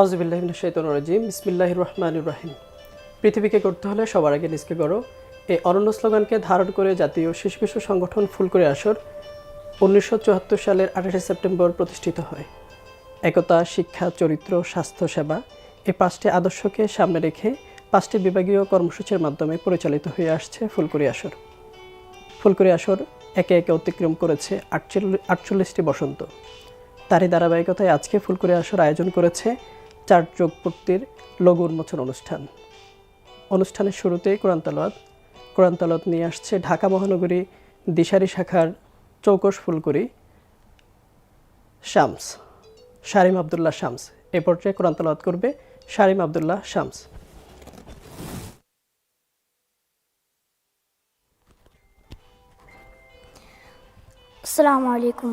আউজবিল্লাহিন শৈতন রাজিম। বিসমিল্লাহ রহমান রাহিম। পৃথিবীকে করতে হলে সবার আগে নিজকে গড়ো। এই অনন্য স্লোগানকে ধারণ করে জাতীয় শিশু কিশোর সংগঠন ফুলকুড়ি আসর উনিশশো চুয়াত্তর সালের আঠাশে সেপ্টেম্বর প্রতিষ্ঠিত হয়। একতা, শিক্ষা, চরিত্র, স্বাস্থ্য, সেবা এই পাঁচটি আদর্শকে সামনে রেখে পাঁচটি বিভাগীয় কর্মসূচির মাধ্যমে পরিচালিত হয়ে আসছে ফুলকুড়ি আসর। ফুলকুড়ি আসর একে একে অতিক্রম করেছে আটচল্লিশ আটচল্লিশটি বসন্ত। তারই ধারাবাহিকতায় আজকে ফুলকুড়ি আসর আয়োজন করেছে চার চোখ পূর্তির লঘু উন্মোচন অনুষ্ঠান। অনুষ্ঠানের শুরুতেই কোরআন তালাত কোরআন তালাত নিয়ে আসছে ঢাকা মহানগরী দিশারি শাখার চৌকশ ফুলকুরি শামস। শারিম আবদুল্লাহ শামস। এ পর্যায়ে কোরআন তালাত করবে শারিম আবদুল্লাহ শামস। আসসালামু আলাইকুম।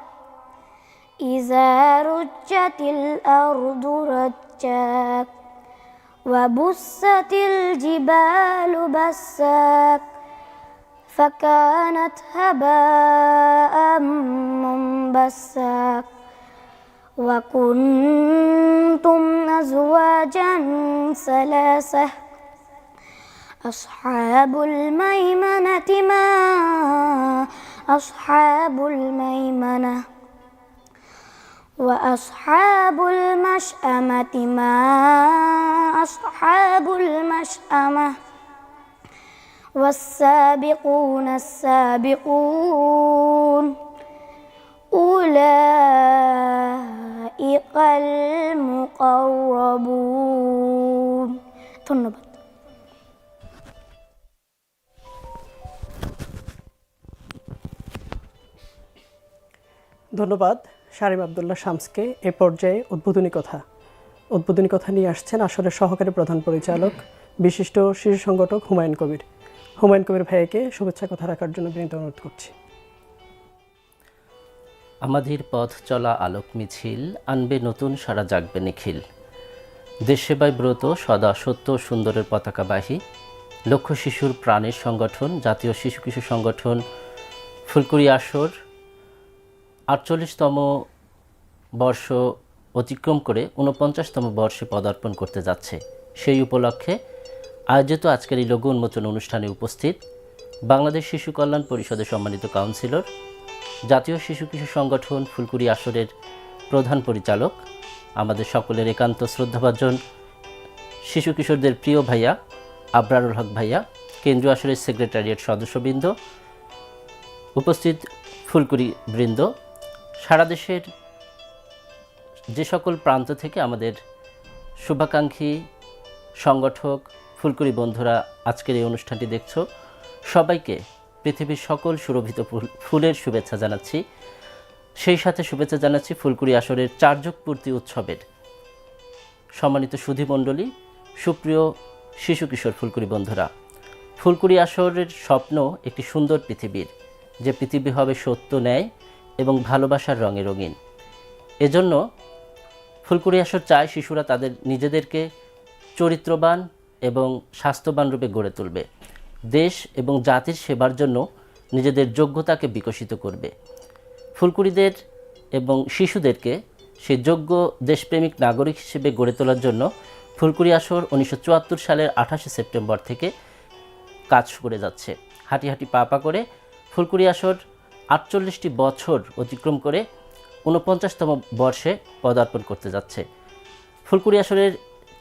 إذا رجت الأرض رجا وبست الجبال بسا فكانت هباء منبسا وكنتم أزواجا ثلاثة أصحاب الميمنة ما أصحاب الميمنة وأصحاب المشأمة ما أصحاب المشأمة والسابقون السابقون أولئك المقربون ধন্যবাদ ধন্যবাদ শারিম আবদুল্লাহ শামসকে এ পর্যায়ে উদ্বোধনী কথা। উদ্বোধনী কথা নিয়ে আসছেন আসরের সহকারী প্রধান পরিচালক, বিশিষ্ট শিশু সংগঠক হুমায়ুন কবির। হুমায়ুন কবির ভাইকে শুভেচ্ছা কথা রাখার জন্য বিনীত অনুরোধ করছি। আমাদের পথ চলা আলোক মিছিল, আনবে নতুন সারা জাগবে নিখিল। দেশ সেবায় ব্রত, সদা সত্য, সুন্দরের পতাকাবাহী লক্ষ্য শিশুর প্রাণের সংগঠন, জাতীয় শিশু কিশোর সংগঠন, ফুলকুড়ি আসর আটচল্লিশতম বর্ষ অতিক্রম করে ঊনপঞ্চাশতম বর্ষে পদার্পণ করতে যাচ্ছে। সেই উপলক্ষে আয়োজিত আজকের এই লঘু উন্মোচন অনুষ্ঠানে উপস্থিত বাংলাদেশ শিশু কল্যাণ পরিষদের সম্মানিত কাউন্সিলর, জাতীয় শিশু কিশোর সংগঠন ফুলকুড়ি আসরের প্রধান পরিচালক, আমাদের সকলের একান্ত শ্রদ্ধাভাজন শিশু কিশোরদের প্রিয় ভাইয়া আবরারুল হক ভাইয়া, কেন্দ্রীয় আসরের সেক্রেটারিয়েট সদস্যবৃন্দ, উপস্থিত ফুলকুড়ি বৃন্দ সারা দেশের যে সকল প্রান্ত থেকে আমাদের শুভাকাঙ্ক্ষী সংগঠক, ফুলকুড়ি বন্ধুরা আজকের এই অনুষ্ঠানটি দেখছ, সবাইকে পৃথিবীর সকল সুরভিত ফুল, ফুলের শুভেচ্ছা জানাচ্ছি। সেই সাথে শুভেচ্ছা জানাচ্ছি ফুলকুড়ি আসরের চার্যক পূর্তি উৎসবের সম্মানিত সুধীমণ্ডলী সুপ্রিয় শিশু কিশোর ফুলকুড়ি বন্ধুরা। ফুলকুড়ি আসরের স্বপ্ন একটি সুন্দর পৃথিবীর, যে পৃথিবী হবে সত্য ন্যায় এবং ভালোবাসার রঙে রঙিন। এজন্য ফুলকুড়ি আসর চায় শিশুরা তাদের নিজেদেরকে চরিত্রবান এবং স্বাস্থ্যবান রূপে গড়ে তুলবে। দেশ এবং জাতির সেবার জন্য নিজেদের যোগ্যতাকে বিকশিত করবে। ফুলকুড়িদের এবং শিশুদেরকে সে যোগ্য দেশপ্রেমিক নাগরিক হিসেবে গড়ে তোলার জন্য ফুলকুড়ি আসর উনিশশো চুয়াত্তর সালের আঠাশে সেপ্টেম্বর থেকে কাজ করে যাচ্ছে। হাঁটি হাঁটি পা পা করে ফুলকুড়ি আসর আটচল্লিশটি বছর অতিক্রম করে ঊনপঞ্চাশতম বর্ষে পদার্পণ করতে যাচ্ছে। ফুলকুড়ি আসরের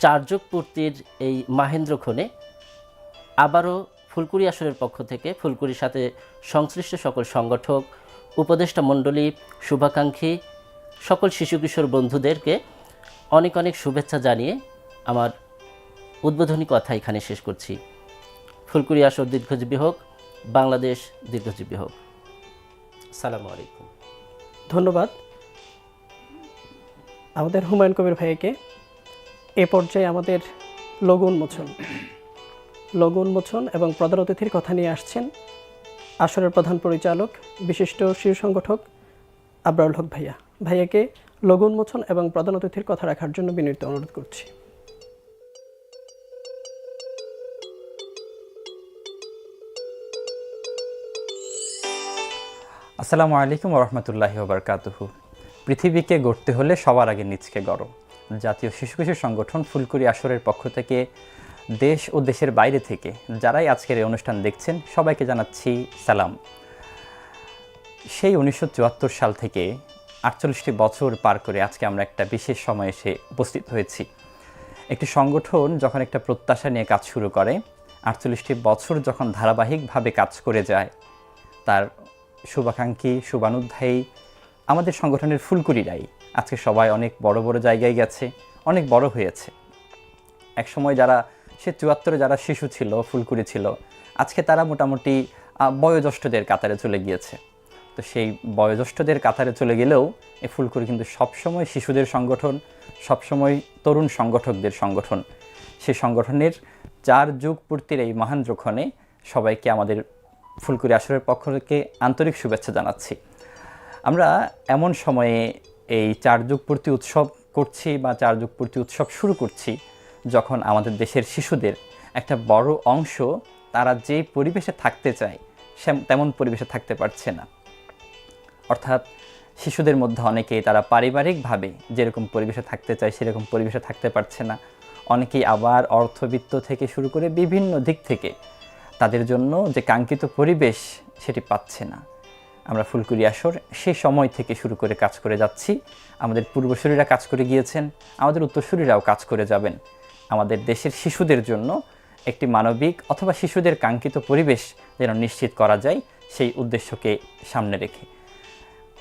চারযোগ পূর্তির এই মাহেন্দ্রক্ষণে আবারও ফুলকুড়ি আসরের পক্ষ থেকে ফুলকুড়ির সাথে সংশ্লিষ্ট সকল সংগঠক, উপদেষ্টা মণ্ডলী, শুভাকাঙ্ক্ষী, সকল শিশু কিশোর বন্ধুদেরকে অনেক অনেক শুভেচ্ছা জানিয়ে আমার উদ্বোধনী কথা এখানে শেষ করছি। ফুলকুড়ি আসর দীর্ঘজীবী হোক, বাংলাদেশ দীর্ঘজীবী হোক। সালামু আলাইকুম। ধন্যবাদ। আমাদের হুমায়ুন কবির ভাইকে এ পর্যায়ে আমাদের লঘু উন্মোচন লঘু উন্মোচন এবং প্রধান অতিথির কথা নিয়ে আসছেন আসরের প্রধান পরিচালক, বিশিষ্ট শিশু সংগঠক আবরারুল হক ভাইয়া। ভাইয়াকে লঘু উন্মোচন এবং প্রধান অতিথির কথা রাখার জন্য বিনীত অনুরোধ করছি। আসসালামু আলাইকুম রহমতুল্লাহি ওবরকাতুহু। পৃথিবীকে গড়তে হলে সবার আগে নিজকে গড়ো। জাতীয় শিশু কিশোর সংগঠন ফুলকুরি আসরের পক্ষ থেকে দেশ ও দেশের বাইরে থেকে যারাই আজকের এই অনুষ্ঠান দেখছেন, সবাইকে জানাচ্ছি সালাম। সেই উনিশশো চুয়াত্তর সাল থেকে আটচল্লিশটি বছর পার করে আজকে আমরা একটা বিশেষ সময়ে এসে উপস্থিত হয়েছি। একটি সংগঠন যখন একটা প্রত্যাশা নিয়ে কাজ শুরু করে, আটচল্লিশটি বছর যখন ধারাবাহিকভাবে কাজ করে যায়, তার শুভাকাঙ্ক্ষী, শুভানুধ্যায়ী, আমাদের সংগঠনের ফুলকুড়িরাই। আজকে সবাই অনেক বড় বড় জায়গায় গেছে, অনেক বড় হয়েছে। এক সময় যারা সে চুয়াত্তরে যারা শিশু ছিল ফুলকুরি ছিল, আজকে তারা মোটামুটি বয়োজ্যেষ্ঠদের কাতারে চলে গিয়েছে। তো সেই বয়োজ্যেষ্ঠদের কাতারে চলে গেলেও এ ফুলকুরি কিন্তু সবসময় শিশুদের সংগঠন, সবসময় তরুণ সংগঠকদের সংগঠন। সেই সংগঠনের চার যুগ পূর্তির এই মহান্দ্রক্ষণে সবাইকে আমাদের ফুলকুড়ি আসরের পক্ষ থেকে আন্তরিক শুভেচ্ছা জানাচ্ছি। আমরা এমন সময়ে এই চার যুগ পূর্তি উৎসব করছি বা চার যুগ পূর্তি উৎসব শুরু করছি, যখন আমাদের দেশের শিশুদের একটা বড় অংশ তারা যে পরিবেশে থাকতে চায় সে- তেমন পরিবেশে থাকতে পারছে না। অর্থাৎ শিশুদের মধ্যে অনেকেই তারা পারিবারিকভাবে যেরকম পরিবেশে থাকতে চায়, সেরকম পরিবেশে থাকতে পারছে না। অনেকেই আবার অর্থবিত্ত থেকে শুরু করে বিভিন্ন দিক থেকে তাদের জন্য যে কাঙ্ক্ষিত পরিবেশ সেটি পাচ্ছে না। আমরা ফুলকুরি আসর সেই সময় থেকে শুরু করে কাজ করে যাচ্ছি। আমাদের পূর্বসূরীরা কাজ করে গিয়েছেন, আমাদের উত্তরসূরিরাও কাজ করে যাবেন। আমাদের দেশের শিশুদের জন্য একটি মানবিক অথবা শিশুদের কাঙ্ক্ষিত পরিবেশ যেন নিশ্চিত করা যায়, সেই উদ্দেশ্যকে সামনে রেখে।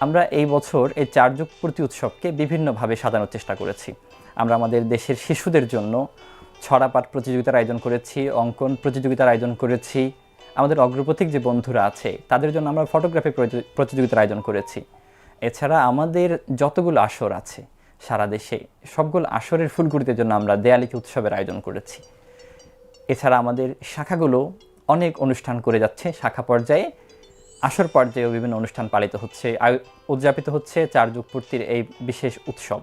আমরা এই বছর এই চার যুগ পূর্তি উৎসবকে বিভিন্নভাবে সাজানোর চেষ্টা করেছি। আমরা আমাদের দেশের শিশুদের জন্য ছড়াপাঠ প্রতিযোগিতার আয়োজন করেছি, অঙ্কন প্রতিযোগিতার আয়োজন করেছি। আমাদের অগ্রপথিক যে বন্ধুরা আছে, তাদের জন্য আমরা ফটোগ্রাফি প্রতি- প্রতিযোগিতার আয়োজন করেছি। এছাড়া আমাদের যতগুলো আসর আছে সারা দেশে, সবগুলো আসরের ফুলগুড়িতে জন্য আমরা দেয়ালিকে উৎসবের আয়োজন করেছি। এছাড়া আমাদের শাখাগুলো অনেক অনুষ্ঠান করে যাচ্ছে, শাখা পর্যায়ে, আসর পর্যায়েও বিভিন্ন অনুষ্ঠান পালিত হচ্ছে উদযাপিত হচ্ছে চার যুগ পূর্তির এই বিশেষ উৎসব।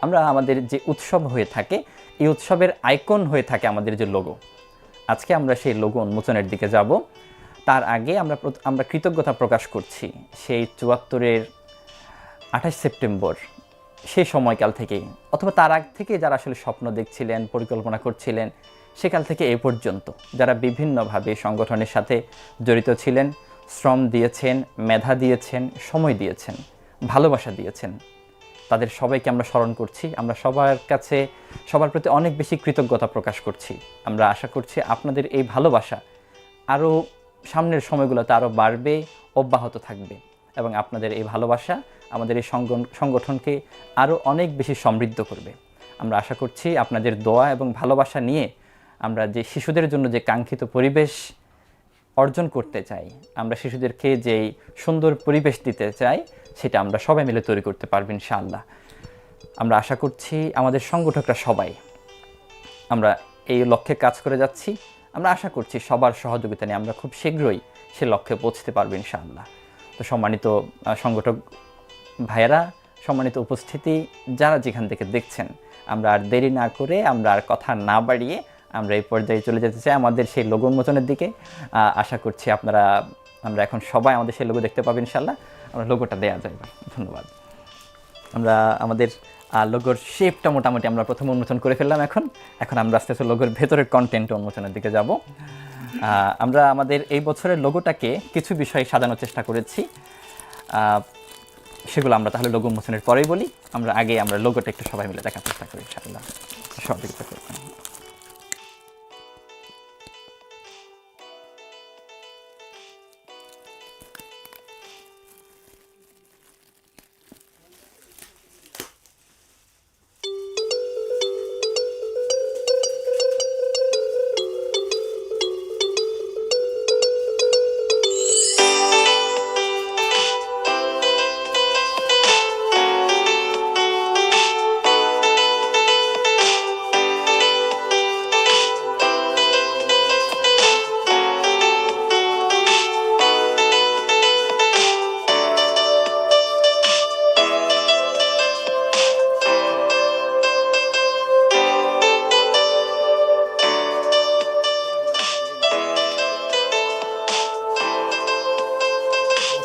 আমরা আমাদের যে উৎসব হয়ে থাকে এই উৎসবের আইকন হয়ে থাকে আমাদের যে লোগো আজকে আমরা সেই লোগো উন্মোচনের দিকে যাব। তার আগে আমরা আমরা কৃতজ্ঞতা প্রকাশ করছি সেই চুয়াত্তরের আঠাশ সেপ্টেম্বর সেই সময়কাল থেকেই। অথবা তার আগ থেকে যারা আসলে স্বপ্ন দেখছিলেন, পরিকল্পনা করছিলেন সেকাল থেকে এ পর্যন্ত। যারা বিভিন্নভাবে সংগঠনের সাথে জড়িত ছিলেন, শ্রম দিয়েছেন, মেধা দিয়েছেন, সময় দিয়েছেন, ভালোবাসা দিয়েছেন তাদের সবাইকে আমরা স্মরণ করছি। আমরা সবার কাছে, সবার প্রতি অনেক বেশি কৃতজ্ঞতা প্রকাশ করছি। আমরা আশা করছি আপনাদের এই ভালোবাসা আরও সামনের সময়গুলোতে আরও বাড়বে, অব্যাহত থাকবে এবং আপনাদের এই ভালোবাসা আমাদের এই সংগ- সংগঠনকে আরও অনেক বেশি সমৃদ্ধ করবে। আমরা আশা করছি আপনাদের দোয়া এবং ভালোবাসা নিয়ে আমরা যে শিশুদের জন্য যে কাঙ্ক্ষিত পরিবেশ অর্জন করতে চাই, আমরা শিশুদেরকে যেই সুন্দর পরিবেশ দিতে চাই সেটা আমরা সবাই মিলে তৈরি করতে পারব ইনশাআল্লাহ। আমরা আশা করছি আমাদের সংগঠকরা সবাই আমরা এই লক্ষ্যে কাজ করে যাচ্ছি। আমরা আশা করছি সবার সহযোগিতা নিয়ে আমরা খুব শীঘ্রই সে লক্ষ্যে পৌঁছতে পারব ইনশাআল্লাহ। তো সম্মানিত সংগঠক ভাইয়েরা, সম্মানিত উপস্থিতি, যারা যেখান থেকে দেখছেন, আমরা আর দেরি না করে আমরা আর কথা না বাড়িয়ে আমরা এই পর্যায়ে চলে যেতে চাই আমাদের সেই লোগো উন্মোচনের দিকে আশা করছি আপনারা, আমরা এখন সবাই আমাদের সেই লোগো দেখতে পাবেন ইনশাল্লাহ আমরা লোগোটা দেওয়া যায়। ধন্যবাদ। আমরা আমাদের লোগোর শেপটা মোটামুটি আমরা প্রথম উন্মোচন করে ফেললাম এখন। এখন আমরা আস্তে আস্তে লোগোর ভেতরের কন্টেন্ট উন্মোচনের দিকে যাব। আমরা আমাদের এই বছরের লোগোটাকে কিছু বিষয়ে সাজানোর চেষ্টা করেছি। সেগুলো আমরা তাহলে লোগো উন্মোচনের পরেই বলি। আমরা আগে আমরা লোগোটা একটু সবাই মিলে দেখার চেষ্টা করি ইনশাআল্লাহ। সহযোগিতা করবেন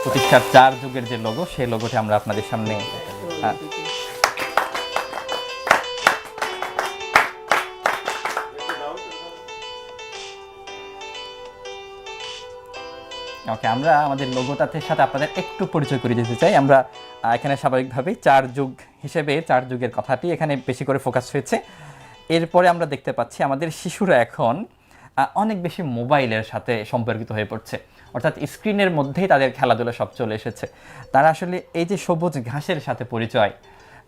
প্রতিষ্ঠার চার যুগের যে লোগো সেই লোগোটি আমরা আপনাদের সামনে ওকে আমরা আমাদের লোগোটাতে সাথে আপনাদের একটু পরিচয় করে দিতে চাই। আমরা এখানে স্বাভাবিকভাবেই চার যুগ হিসেবে চার যুগের কথাটি এখানে বেশি করে ফোকাস হয়েছে। এরপরে আমরা দেখতে পাচ্ছি আমাদের শিশুরা এখন অনেক বেশি মোবাইলের সাথে সম্পর্কিত হয়ে পড়ছে। অর্থাৎ স্ক্রিনের মধ্যেই তাদের খেলাধুলা সব চলে এসেছে। তারা আসলে এই যে সবুজ ঘাসের সাথে পরিচয়,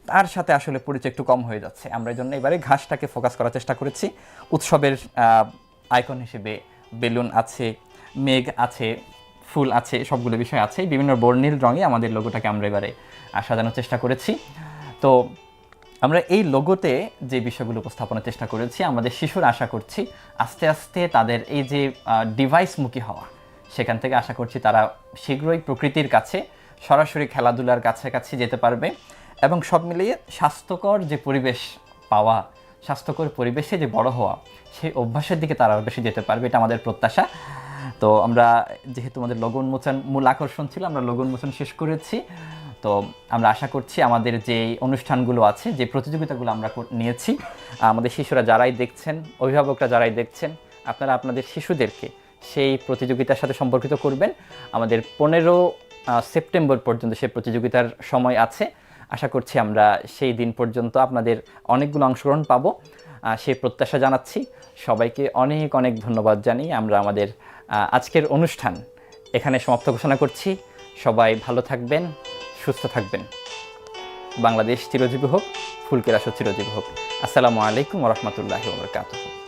তার সাথে আসলে পরিচয় একটু কম হয়ে যাচ্ছে। আমরা এই জন্য এবারে ঘাসটাকে ফোকাস করার চেষ্টা করেছি। উৎসবের আইকন হিসেবে বেলুন আছে, মেঘ আছে, ফুল আছে, সবগুলো বিষয় আছে। বিভিন্ন বর্ণিল রঙে আমাদের লোগোটাকে আমরা এবারে সাজানোর চেষ্টা করেছি। তো আমরা এই লোগোতে যে বিষয়গুলো উপস্থাপনের চেষ্টা করেছি, আমাদের শিশুরা আশা করছি আস্তে আস্তে তাদের এই যে ডিভাইসমুখী হওয়া সেখান থেকে আশা করছি তারা শীঘ্রই প্রকৃতির কাছে, সরাসরি খেলাধুলার কাছে কাছে যেতে পারবে এবং সব মিলিয়ে স্বাস্থ্যকর যে পরিবেশ পাওয়া, স্বাস্থ্যকর পরিবেশে যে বড় হওয়া, সেই অভ্যাসের দিকে তারা বেশি যেতে পারবে, এটা আমাদের প্রত্যাশা। তো আমরা যেহেতু আমাদের লোগো উন্মোচন, মূল আকর্ষণ ছিল, আমরা লোগো উন্মোচন শেষ করেছি। তো আমরা আশা করছি আমাদের যে অনুষ্ঠানগুলো আছে, যে প্রতিযোগিতাগুলো আমরা নিয়েছি, আমাদের শিশুরা যারাই দেখছেন, অভিভাবকরা যারাই দেখছেন, আপনারা আপনাদের শিশুদেরকে সেই প্রতিযোগিতার সাথে সম্পর্কিত করবেন। আমাদের পনেরো সেপ্টেম্বর পর্যন্ত সেই প্রতিযোগিতার সময় আছে। আশা করছি আমরা সেই দিন পর্যন্ত আপনাদের অনেকগুলো অংশগ্রহণ পাবো। সেই প্রত্যাশা জানাচ্ছি। সবাইকে অনেক অনেক ধন্যবাদ জানিয়ে আমরা আমাদের আজকের অনুষ্ঠান এখানে সমাপ্ত ঘোষণা করছি। সবাই ভালো থাকবেন, সুস্থ থাকবেন। বাংলাদেশ চিরজীবী হোক, ফুলকের আসর চিরজীবী হোক। আসসালামু আলাইকুম রহমতুল্লাহ বরকাতুহ।